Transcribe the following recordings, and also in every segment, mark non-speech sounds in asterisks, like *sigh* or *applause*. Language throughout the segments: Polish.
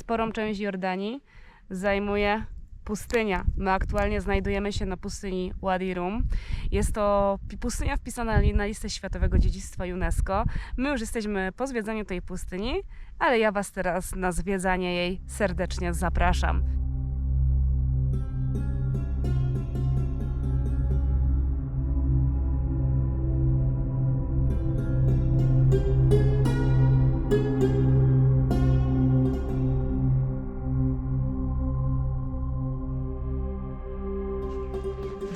sporą część Jordanii zajmuje pustynia. My aktualnie znajdujemy się na pustyni Wadi Rum. Jest to pustynia wpisana na listę Światowego Dziedzictwa UNESCO. My już jesteśmy po zwiedzaniu tej pustyni, ale ja Was teraz na zwiedzanie jej serdecznie zapraszam.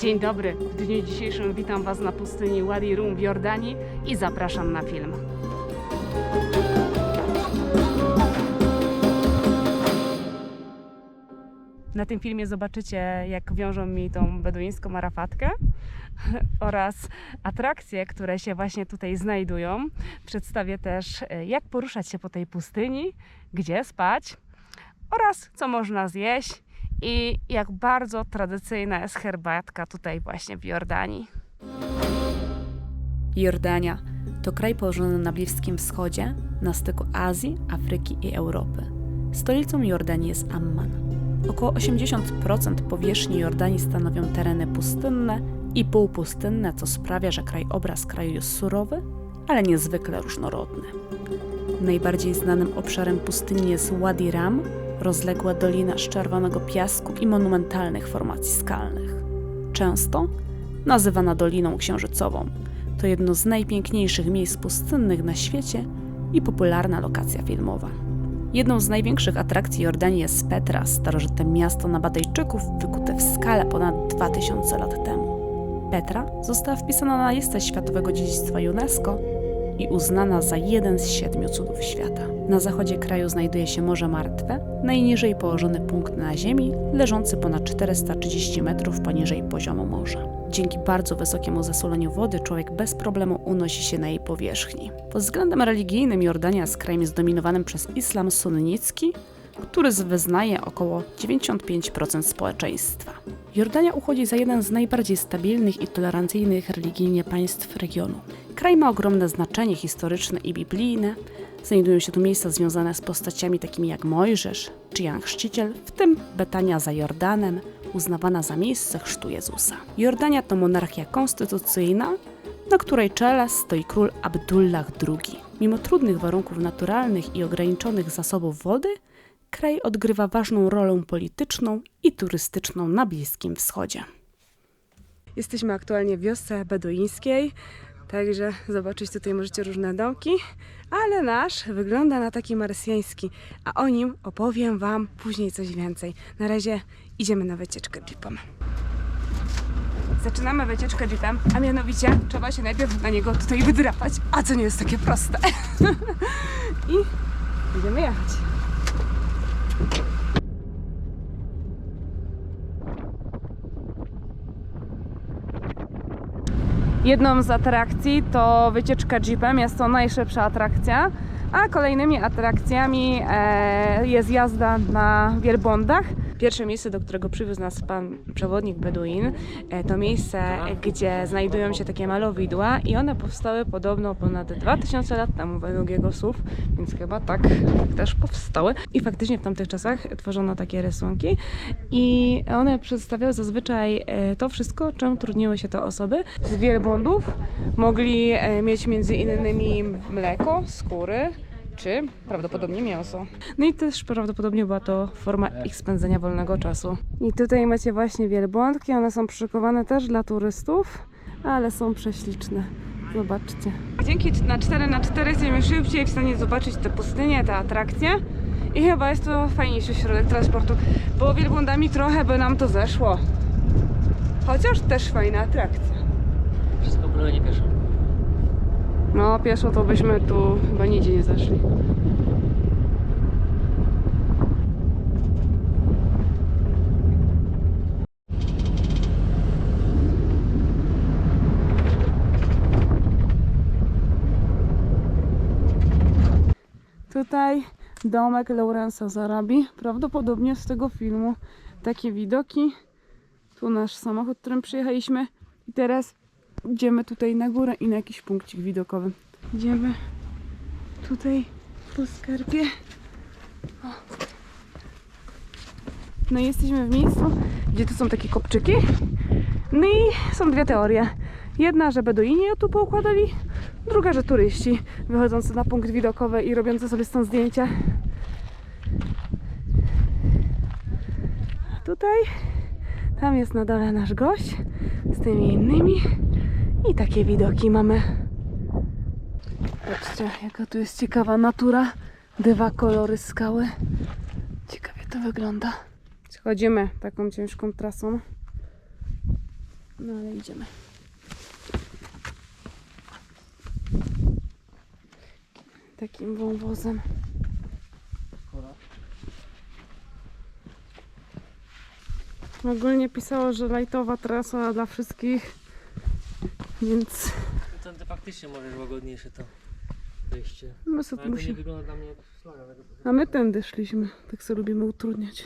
Dzień dobry. W dniu dzisiejszym witam Was na pustyni Wadi Rum w Jordanii i zapraszam na film. Na tym filmie zobaczycie, jak wiążą mi tą beduińską arafatkę *laughs* oraz atrakcje, które się właśnie tutaj znajdują. Przedstawię też, e, jak poruszać się po tej pustyni, gdzie spać oraz co można zjeść i jak bardzo tradycyjna jest herbatka tutaj właśnie w Jordanii. Jordania to kraj położony na Bliskim Wschodzie, na styku Azji, Afryki i Europy. Stolicą Jordanii jest Amman. Około 80% powierzchni Jordanii stanowią tereny pustynne i półpustynne, co sprawia, że krajobraz kraju jest surowy, ale niezwykle różnorodny. Najbardziej znanym obszarem pustyni jest Wadi Ram, rozległa dolina z czerwonego piasku i monumentalnych formacji skalnych. Często nazywana Doliną Księżycową, to jedno z najpiękniejszych miejsc pustynnych na świecie i popularna lokacja filmowa. Jedną z największych atrakcji Jordanii jest Petra, starożytne miasto Nabadejczyków wykute w skale ponad 2000 lat temu. Petra została wpisana na listę Światowego Dziedzictwa UNESCO i uznana za jeden z siedmiu cudów świata. Na zachodzie kraju znajduje się Morze Martwe, najniżej położony punkt na Ziemi, leżący ponad 430 metrów poniżej poziomu morza. Dzięki bardzo wysokiemu zasoleniu wody człowiek bez problemu unosi się na jej powierzchni. Pod względem religijnym Jordania jest krajem zdominowanym przez islam sunnicki, który wyznaje około 95% społeczeństwa. Jordania uchodzi za jeden z najbardziej stabilnych i tolerancyjnych religijnie państw regionu. Kraj ma ogromne znaczenie historyczne i biblijne. Znajdują się tu miejsca związane z postaciami takimi jak Mojżesz czy Jan Chrzciciel, w tym Betania za Jordanem, uznawana za miejsce chrztu Jezusa. Jordania to monarchia konstytucyjna, na której czele stoi król Abdullah II. Mimo trudnych warunków naturalnych i ograniczonych zasobów wody, kraj odgrywa ważną rolę polityczną i turystyczną na Bliskim Wschodzie. Jesteśmy aktualnie w wiosce beduińskiej, także zobaczyć tutaj możecie różne domki, ale nasz wygląda na taki marsjański, a o nim opowiem Wam później coś więcej. Na razie idziemy na wycieczkę jeepem. Zaczynamy wycieczkę jeepem, a mianowicie trzeba się najpierw na niego tutaj wydrapać, a co nie jest takie proste. *laughs* I będziemy jechać. Jedną z atrakcji to wycieczka jeepem, jest to najszybsza atrakcja, a kolejnymi atrakcjami e, jest jazda na wielbłądach. Pierwsze miejsce, do którego przywiózł nas pan przewodnik Beduin, e, to miejsce, gdzie znajdują się takie malowidła i one powstały podobno ponad 2000 lat temu według jego słów, więc chyba tak też powstały. I faktycznie w tamtych czasach tworzono takie rysunki i one przedstawiały zazwyczaj e, to wszystko, czym trudniły się te osoby. Z wielbłądów mogli e, mieć między innymi mleko, skóry, czy prawdopodobnie mięso. No i też prawdopodobnie była to forma ich spędzenia wolnego czasu. I tutaj macie właśnie wielbłądki, one są przyszykowane też dla turystów, ale są prześliczne. Zobaczcie. Dzięki na 4 na 4 jesteśmy szybciej w stanie zobaczyć te pustynie, te atrakcje. I chyba jest to fajniejszy środek transportu, bo wielbłądami trochę by nam to zeszło. Chociaż też fajna atrakcja. Wszystko byle nie pieszo. No, pieszo to byśmy tu chyba nigdzie nie zeszli. Tutaj domek Laurensa Zarabi, prawdopodobnie z tego filmu. Takie widoki. Tu nasz samochód, którym przyjechaliśmy. I teraz idziemy tutaj na górę i na jakiś punkcik widokowy. Idziemy tutaj po skarbie. O, No i jesteśmy w miejscu, gdzie tu są takie kopczyki. No i są dwie teorie. Jedna, że Beduini ją tu poukładali, druga, że turyści wychodzący na punkt widokowy i robiący sobie stąd zdjęcia. A tutaj, tam jest na dole nasz gość z tymi innymi i takie widoki mamy. Patrzcie, jaka tu jest ciekawa natura. Dwa kolory skały. Ciekawie to wygląda. Schodzimy taką ciężką trasą. No ale idziemy. Takim wąwozem. Ogólnie pisało, że lajtowa trasa dla wszystkich, więc No to, faktycznie możesz łagodniejsze to wejście. my sobie Ale tu to nie wygląda dla mnie jak szlaga. tego trochę. A my tędy szliśmy, tak sobie lubimy utrudniać.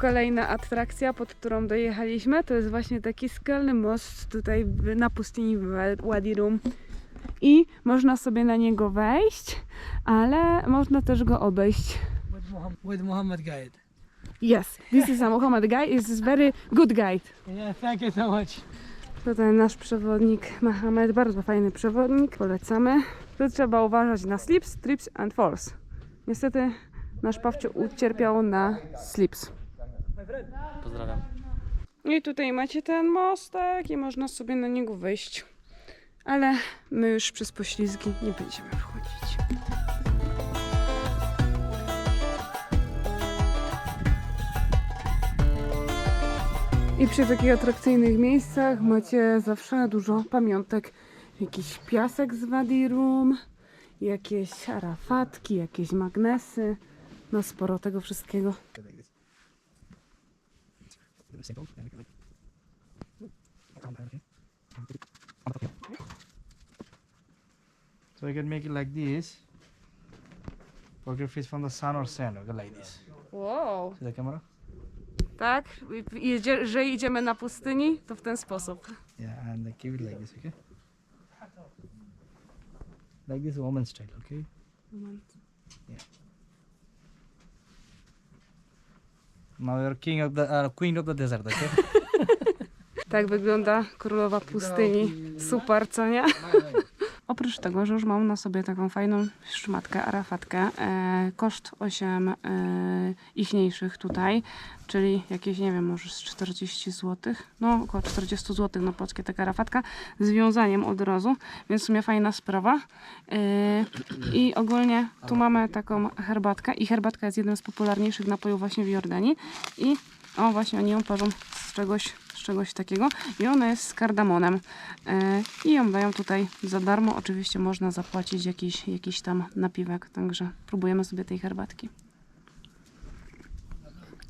Kolejna atrakcja, pod którą dojechaliśmy, to jest właśnie taki skalny most tutaj na pustyni Wadi Rum. I można sobie na niego wejść, ale można też go obejść. with Muhammad guide. Yes, this is a Muhammad guide. This is very good guide. Yeah, thank you so much. Tutaj nasz przewodnik Mohamed, bardzo fajny przewodnik, polecamy. Tu trzeba uważać na slips, trips and falls. Niestety nasz Pawcio ucierpiał na slips. Pozdrawiam. I tutaj macie ten mostek i można sobie na niego wejść. Ale my już przez poślizgi nie będziemy wchodzić. I przy takich atrakcyjnych miejscach macie zawsze dużo pamiątek. Jakiś piasek z Wadi Rum, jakieś arafatki, jakieś magnesy. No sporo tego wszystkiego. So you can make it like this. Photograph is from the sun or sand, okay, like this. Wow. See the camera? Tak, i- jedzie, jeżeli idziemy na pustyni, to w ten sposób. Yeah, and like, keep it like this, okay? Like this woman style, okay? Now you're king of the uh, queen of the desert, okay? *laughs* Tak wygląda królowa pustyni. Super, co nie? Oprócz tego, że już mam na sobie taką fajną szmatkę, arafatkę, e, koszt 8 e, ichniejszych tutaj, czyli jakieś, nie wiem, może z 40 zł, no około 40 zł na polskie taka arafatka, z wiązaniem od razu, więc w sumie fajna sprawa. E, I ogólnie tu mamy taką herbatkę i herbatka jest jednym z popularniejszych napojów właśnie w Jordanii i o właśnie oni ją parzą z czegoś, czegoś takiego i ona jest z kardamonem e, i ją dają tutaj za darmo. Oczywiście można zapłacić jakiś, jakiś tam napiwek, także próbujemy sobie tej herbatki.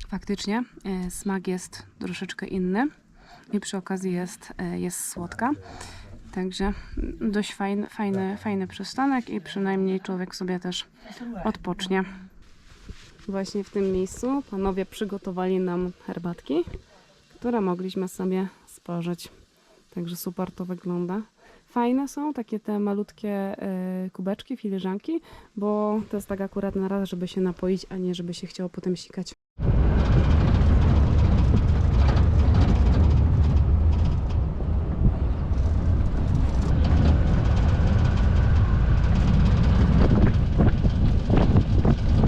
Faktycznie e, smak jest troszeczkę inny i przy okazji jest, e, jest słodka. Także dość fajny, fajny, fajny przystanek i przynajmniej człowiek sobie też odpocznie. Właśnie w tym miejscu panowie przygotowali nam herbatki, które mogliśmy sobie spożyć. Także super to wygląda. Fajne są takie te malutkie e, kubeczki, filiżanki, bo to jest tak akurat na raz, żeby się napoić, a nie żeby się chciało potem sikać.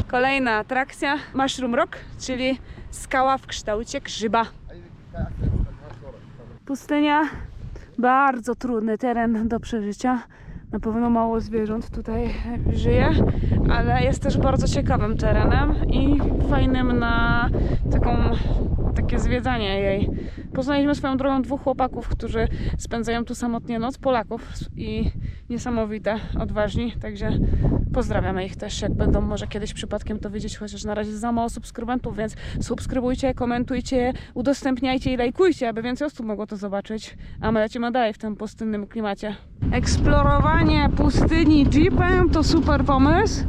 Kolejna atrakcja Mushroom Rock, czyli skała w kształcie grzyba. Pustynia Bardzo trudny teren do przeżycia. Na pewno mało zwierząt tutaj żyje, ale jest też bardzo ciekawym terenem i fajnym na taką, takie zwiedzanie jej. Poznaliśmy swoją drogą dwóch chłopaków, którzy spędzają tu samotnie noc, Polaków i niesamowite, odważni, także pozdrawiamy ich też, jak będą może kiedyś przypadkiem to widzieć, chociaż na razie za mało subskrybentów, więc subskrybujcie, komentujcie, udostępniajcie i lajkujcie, aby więcej osób mogło to zobaczyć, a my lecimy dalej w tym pustynnym klimacie. Eksplorowanie pustyni jeepem to super pomysł,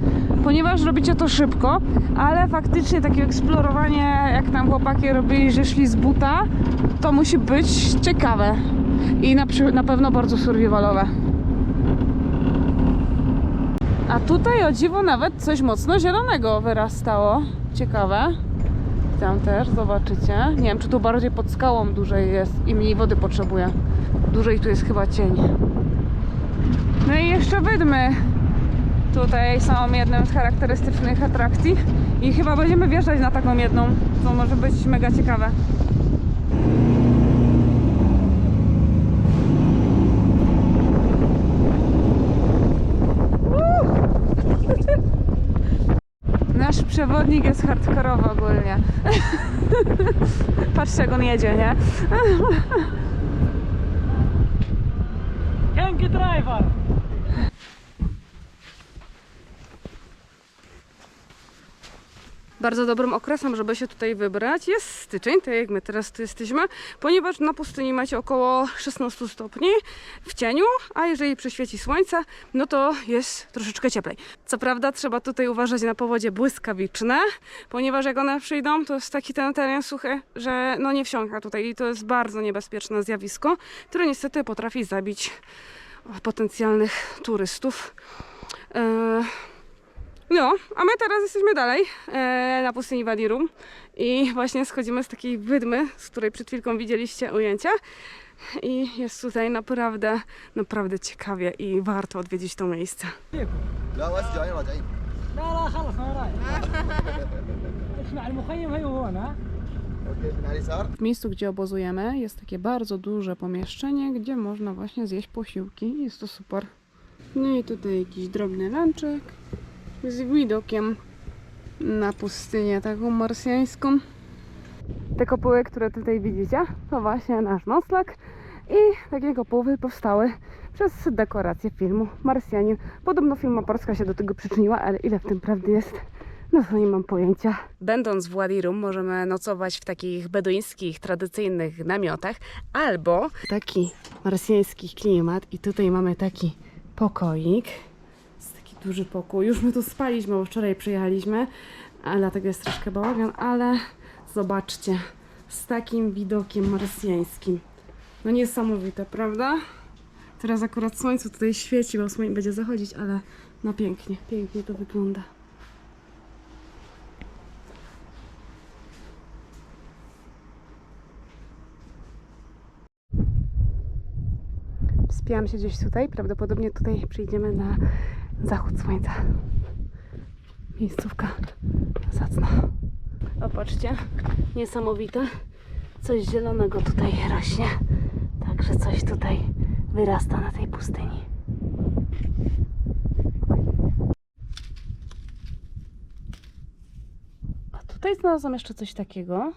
ponieważ robicie to szybko, ale faktycznie takie eksplorowanie, jak tam chłopaki robili, że szli z buta, to musi być ciekawe i na, na pewno bardzo survivalowe. A tutaj o dziwo nawet coś mocno zielonego wyrastało. Ciekawe. Tam też zobaczycie. Nie wiem, czy tu bardziej pod skałą dłużej jest i mniej wody potrzebuje. Dłużej tu jest chyba cień. No i jeszcze wydmy. Tutaj są jedną z charakterystycznych atrakcji. I chyba będziemy wjeżdżać na taką jedną, co może być mega ciekawe. Nasz przewodnik jest hardkorowy ogólnie. *laughs* Patrzcie jak on jedzie, nie? *laughs* Young driver. Bardzo dobrym okresem, żeby się tutaj wybrać jest styczeń, tak jak my teraz tu jesteśmy, ponieważ na pustyni macie około 16 stopni w cieniu, a jeżeli przyświeci słońce, no to jest troszeczkę cieplej. Co prawda trzeba tutaj uważać na powodzie błyskawiczne, ponieważ jak one przyjdą, to jest taki ten teren suchy, że no nie wsiąka tutaj i to jest bardzo niebezpieczne zjawisko, które niestety potrafi zabić potencjalnych turystów. Eee, no, a my teraz jesteśmy dalej e, na pustyni Wadirum i właśnie schodzimy z takiej wydmy, z której przed chwilką widzieliście ujęcia. I jest tutaj naprawdę, naprawdę ciekawie i warto odwiedzić to miejsce. لا بس جايين راجعين لا لا خلص انا رايح اسمع المخيم هي هون ها اوكي من على اليسار W miejscu, gdzie obozujemy, jest takie bardzo duże pomieszczenie, gdzie można właśnie zjeść posiłki. Jest to super. No i tutaj jakiś drobny lunchek z widokiem na pustynię taką marsjańską. Te kopuły, które tutaj widzicie, to właśnie nasz nocleg i takie kopuły powstały przez dekorację filmu Marsjanin. Podobno firma polska się do tego przyczyniła, ale ile w tym prawdy jest, no to nie mam pojęcia. Będąc w Wadi Rum możemy nocować w takich beduńskich, tradycyjnych namiotach albo taki marsjański klimat i tutaj mamy taki pokoik. Duży pokój. Już my tu spaliśmy, bo wczoraj przyjechaliśmy, dlatego jest troszkę bałagan, ale zobaczcie, z takim widokiem marsjańskim. No niesamowite, prawda? Teraz akurat słońce tutaj świeci, bo słońce będzie zachodzić, ale no pięknie, pięknie to wygląda. Wspięłam się gdzieś tutaj. Prawdopodobnie tutaj przyjdziemy na zachód słońca. Miejscówka zacna. Opatrzcie, niesamowite. Coś zielonego tutaj rośnie. Także coś tutaj wyrasta na tej pustyni. A tutaj znalazłam jeszcze coś takiego.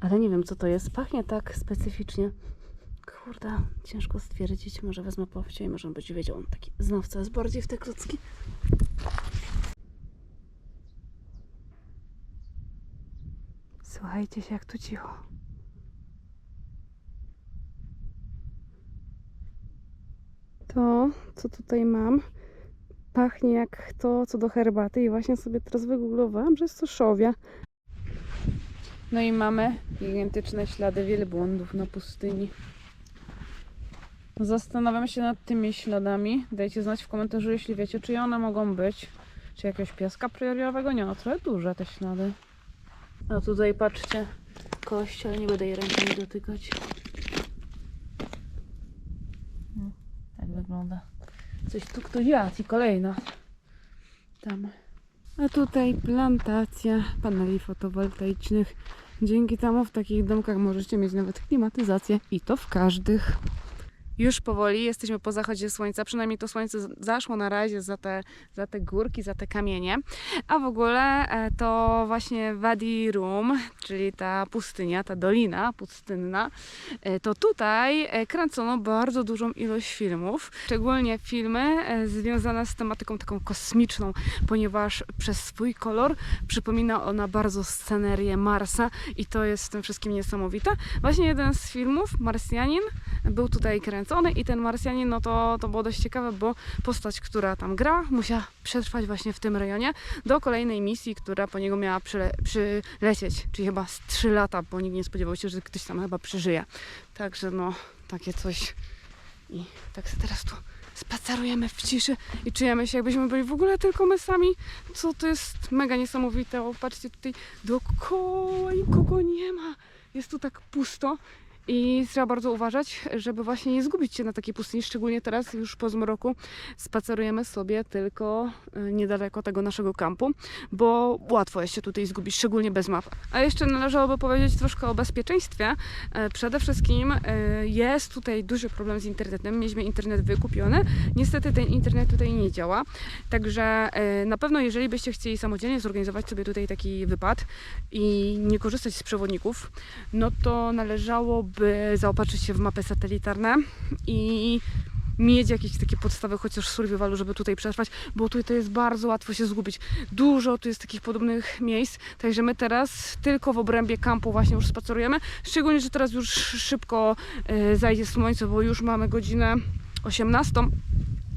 Ale nie wiem co to jest. Pachnie tak specyficznie. Kurde, ciężko stwierdzić. Może wezmę powcie i może będzie wiedział. On taki znawca jest bardziej w te klocki. Słuchajcie się, jak tu cicho. To, co tutaj mam, pachnie jak to, co do herbaty i właśnie sobie teraz wygooglowałam, że jest to szowia. No i mamy gigantyczne ślady wielbłądów na pustyni. Zastanawiam się nad tymi śladami. Dajcie znać w komentarzu, jeśli wiecie, czyje one mogą być. Czy jakiegoś pieska preriowego? Nie, no trochę duże te ślady. A tutaj patrzcie, kość, ale nie będę jej rękami dotykać. No, tak wygląda. Coś tu ktoś jadł i kolejna. Tam. A tutaj plantacja paneli fotowoltaicznych. Dzięki temu w takich domkach możecie mieć nawet klimatyzację i to w każdych. Już powoli jesteśmy po zachodzie słońca, przynajmniej to słońce zaszło na razie za te, za te górki, za te kamienie. A w ogóle e, to właśnie Wadi Rum, czyli ta pustynia, ta dolina pustynna, e, to tutaj e, kręcono bardzo dużą ilość filmów, szczególnie filmy e, związane z tematyką taką kosmiczną, ponieważ przez swój kolor przypomina ona bardzo scenerię Marsa i to jest w tym wszystkim niesamowite. Właśnie jeden z filmów, Marsjanin, był tutaj kręcony i ten Marsjanin, no to, to było dość ciekawe, bo postać, która tam grała, musiała przetrwać właśnie w tym rejonie do kolejnej misji, która po niego miała przyle- przylecieć, czyli chyba z 3 lata, bo nikt nie spodziewał się, że ktoś tam chyba przeżyje. Także no, takie coś. I tak sobie teraz tu spacerujemy w ciszy i czujemy się, jakbyśmy byli w ogóle tylko my sami, co to jest mega niesamowite. O, patrzcie tutaj dookoła nikogo nie ma. Jest tu tak pusto. I trzeba bardzo uważać, żeby właśnie nie zgubić się na takiej pustyni, szczególnie teraz już po zmroku spacerujemy sobie tylko y, niedaleko tego naszego kampu, bo łatwo jest się tutaj zgubić, szczególnie bez map. A jeszcze należałoby powiedzieć troszkę o bezpieczeństwie. E, Przede wszystkim e, jest tutaj duży problem z internetem. Mieliśmy internet wykupiony. Niestety ten internet tutaj nie działa. Także e, na pewno jeżeli byście chcieli samodzielnie zorganizować sobie tutaj taki wypad i nie korzystać z przewodników, no to należałoby zaopatrzyć się w mapy satelitarne i mieć jakieś takie podstawy, chociaż survivalu, żeby tutaj przetrwać, bo tutaj jest bardzo łatwo się zgubić. Dużo tu jest takich podobnych miejsc, także my teraz tylko w obrębie kampu właśnie już spacerujemy, szczególnie, że teraz już szybko e, zajdzie słońce, bo już mamy godzinę 18.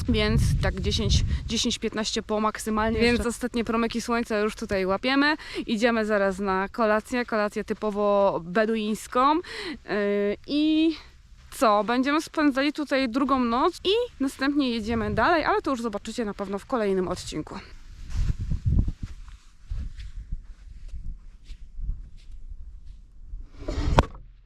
Więc tak 10-15 po maksymalnie. Więc ostatnie promyki słońca już tutaj łapiemy. Idziemy zaraz na kolację, kolację typowo beduińską. Yy, I co? Będziemy spędzali tutaj drugą noc i następnie jedziemy dalej, ale to już zobaczycie na pewno w kolejnym odcinku.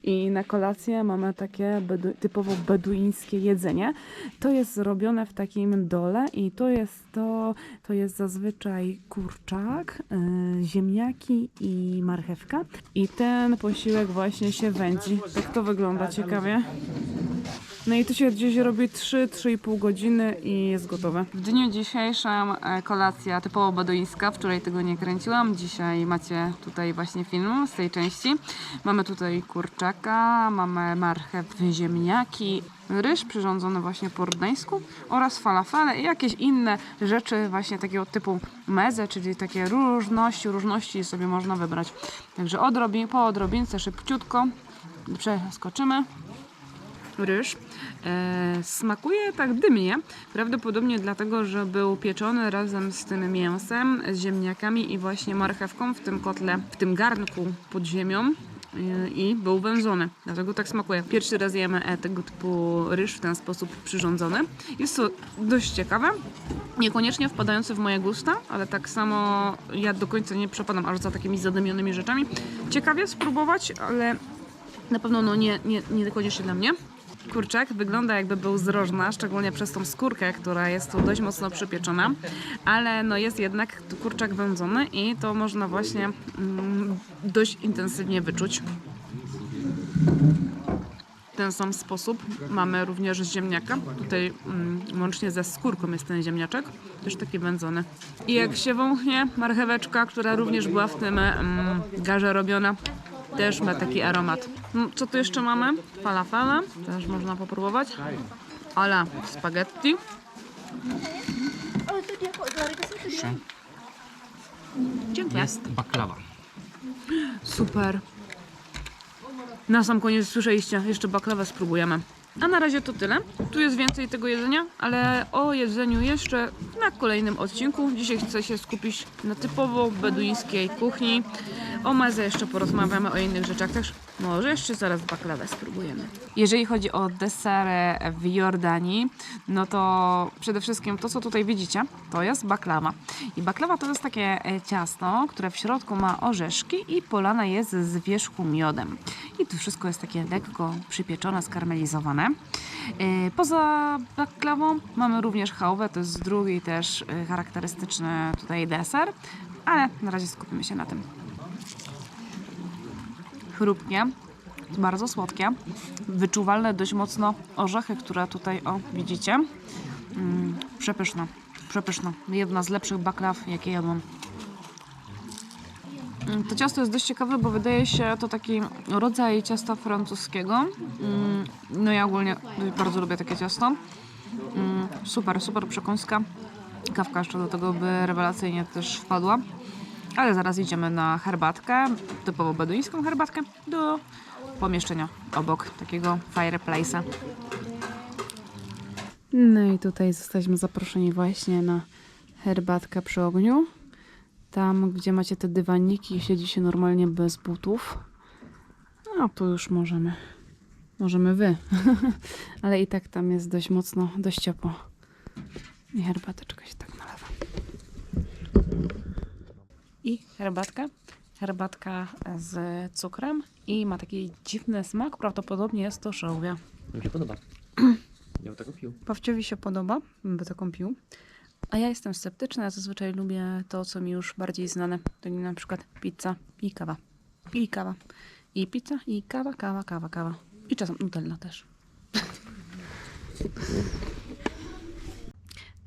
I na kolację mamy takie bedu- typowo beduińskie jedzenie. To jest zrobione w takim dole i to jest to, to jest zazwyczaj kurczak, yy, ziemniaki i marchewka. I ten posiłek właśnie się wędzi. Tak to wygląda ciekawie. No i to się gdzieś robi 3-3,5 godziny i jest gotowe. W dniu dzisiejszym e, kolacja typowo beduińska. Wczoraj tego nie kręciłam. Dzisiaj macie tutaj właśnie film z tej części. Mamy tutaj kurczaka, mamy marchew, ziemniaki, ryż przyrządzony właśnie po rudneńsku oraz falafele i jakieś inne rzeczy właśnie takiego typu meze, czyli takie różności, różności sobie można wybrać. Także odrobin, po odrobince szybciutko przeskoczymy ryż. E, smakuje tak dymnie, prawdopodobnie dlatego, że był pieczony razem z tym mięsem, z ziemniakami i właśnie marchewką w tym kotle, w tym garnku pod ziemią e, i był wędzony. Dlatego tak smakuje. Pierwszy raz jemy e, tego typu ryż w ten sposób przyrządzony. Jest to dość ciekawe. Niekoniecznie wpadający w moje gusta, ale tak samo ja do końca nie przepadam aż za takimi zadymionymi rzeczami. Ciekawie spróbować, ale na pewno no nie, nie, nie niekoniecznie dla mnie. Kurczak wygląda jakby był z szczególnie przez tą skórkę, która jest tu dość mocno przypieczona, ale no jest jednak kurczak wędzony i to można właśnie mm, dość intensywnie wyczuć. W ten sam sposób mamy również ziemniaka. Tutaj mm, łącznie ze skórką jest ten ziemniaczek, też taki wędzony. I jak się wąchnie marcheweczka, która również była w tym mm, garze robiona, też ma taki aromat. No, co tu jeszcze mamy? Falafele, też można popróbować. Ala spaghetti. Dziękuję. Jest baklawa. Super. Na sam koniec słyszeliście, jeszcze baklawę spróbujemy. A na razie to tyle. Tu jest więcej tego jedzenia, ale o jedzeniu jeszcze na kolejnym odcinku. Dzisiaj chcę się skupić na typowo beduńskiej kuchni. O meze jeszcze porozmawiamy, o innych rzeczach też. Może jeszcze zaraz baklawę spróbujemy. Jeżeli chodzi o desery w Jordanii, no to przede wszystkim to, co tutaj widzicie, to jest baklawa. I baklawa to jest takie e, ciasto, które w środku ma orzeszki i polane jest z wierzchu miodem. I to wszystko jest takie lekko przypieczone, skarmelizowane. E, Poza baklawą mamy również chałwę, to jest drugi też e, charakterystyczny tutaj deser, ale na razie skupimy się na tym. Chrupkie, bardzo słodkie, wyczuwalne dość mocno orzechy, które tutaj, o, widzicie. Mm, przepyszne, przepyszne. Jedna z lepszych baklaw, jakie jadłam. Mm, To ciasto jest dość ciekawe, bo wydaje się to taki rodzaj ciasta francuskiego. Mm, No ja ogólnie bardzo lubię takie ciasto. Mm, Super, super przekąska. Kawka jeszcze do tego by rewelacyjnie też wpadła. Ale zaraz idziemy na herbatkę, typowo beduńską herbatkę, do pomieszczenia obok takiego fireplace'a. No i tutaj zostaliśmy zaproszeni właśnie na herbatkę przy ogniu. Tam, gdzie macie te dywaniki, siedzi się normalnie bez butów. A tu już możemy. Możemy wy. *laughs* Ale i tak tam jest dość mocno, dość ciepło. I herbateczka się tak nalewa. I herbatka. Herbatka z cukrem i ma taki dziwny smak. Prawdopodobnie jest to żołwia. Mi się podoba. Ja bym tego pił. Pawciowi się podoba, by taką pił. A ja jestem sceptyczna, ja zazwyczaj lubię to, co mi już bardziej znane. To na przykład pizza i kawa. I kawa. I pizza, i kawa, kawa, kawa, kawa. I czasem Nutella też.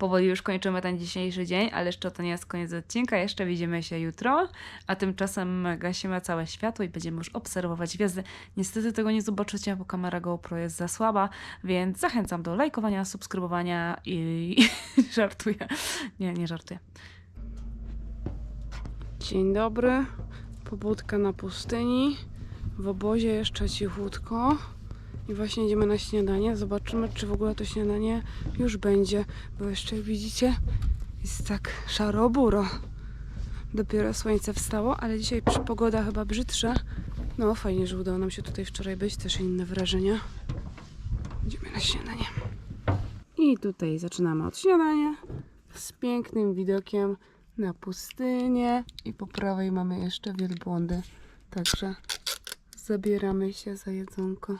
Powoli już kończymy ten dzisiejszy dzień, ale jeszcze to nie jest koniec odcinka. Jeszcze widzimy się jutro, a tymczasem gasimy całe światło i będziemy już obserwować gwiazdy. Niestety tego nie zobaczycie, bo kamera GoPro jest za słaba, więc zachęcam do lajkowania, subskrybowania i *laughs* żartuję. Nie, nie żartuję. Dzień dobry. Pobudka na pustyni. W obozie jeszcze cichutko. I właśnie idziemy na śniadanie. Zobaczymy, czy w ogóle to śniadanie już będzie. Bo jeszcze, jak widzicie, jest tak szaro-buro. Dopiero słońce wstało, ale dzisiaj pogoda chyba brzydsza. No, fajnie, że udało nam się tutaj wczoraj być. Też inne wrażenia. Idziemy na śniadanie. I tutaj zaczynamy od śniadania z pięknym widokiem na pustynię. I po prawej mamy jeszcze wielbłądy. Także zabieramy się za jedzonko.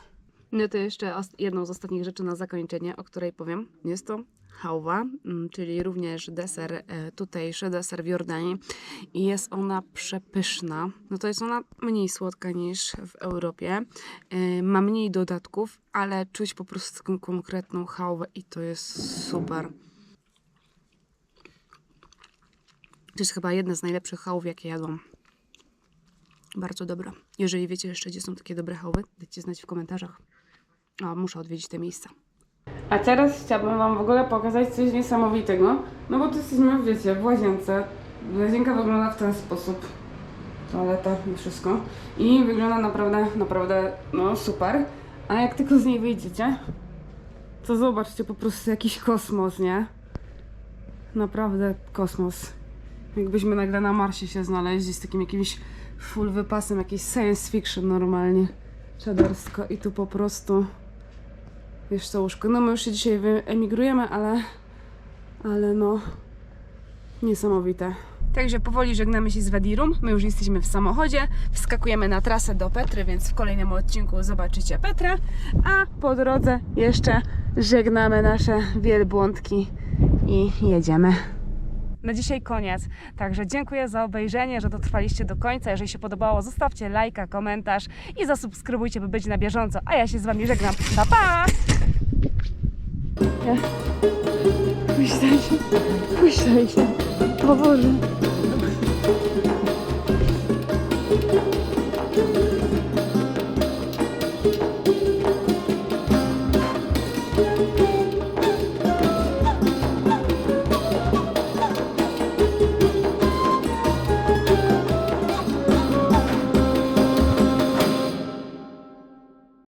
No to jeszcze jedną z ostatnich rzeczy na zakończenie, o której powiem. Jest to hałwa, mm, czyli również deser, e, tutejszy deser w Jordanii. I jest ona przepyszna. No to jest ona mniej słodka niż w Europie. E, Ma mniej dodatków, ale czuć po prostu taką konkretną hałwę i to jest super. To jest chyba jedna z najlepszych chałów, jakie jadłam. Bardzo dobra. Jeżeli wiecie jeszcze, gdzie są takie dobre chałwy, dajcie znać w komentarzach. A muszę odwiedzić te miejsca. A teraz chciałabym Wam w ogóle pokazać coś niesamowitego. No bo tu jesteśmy, wiecie, w łazience. Łazienka wygląda w ten sposób. Toaleta i wszystko. I wygląda naprawdę, naprawdę, no super. A jak tylko z niej wyjdziecie, to zobaczcie po prostu jakiś kosmos, nie? Naprawdę kosmos. Jakbyśmy nagle na Marsie się znaleźli z takim jakimś full wypasem, jakiś science fiction normalnie. Czadersko. I tu po prostu wiesz co łóżko. No my już się dzisiaj wyemigrujemy, ale ale no niesamowite. Także powoli żegnamy się z Wadirum. My już jesteśmy w samochodzie, wskakujemy na trasę do Petry, więc w kolejnym odcinku zobaczycie Petrę, a po drodze jeszcze żegnamy nasze wielbłądki i jedziemy. Na dzisiaj koniec. Także dziękuję za obejrzenie, że dotrwaliście do końca. Jeżeli się podobało, zostawcie lajka, komentarz i zasubskrybujcie, by być na bieżąco. A ja się z Wami żegnam. Pa, pa! Ja. Puść się. Puść się. O Boże.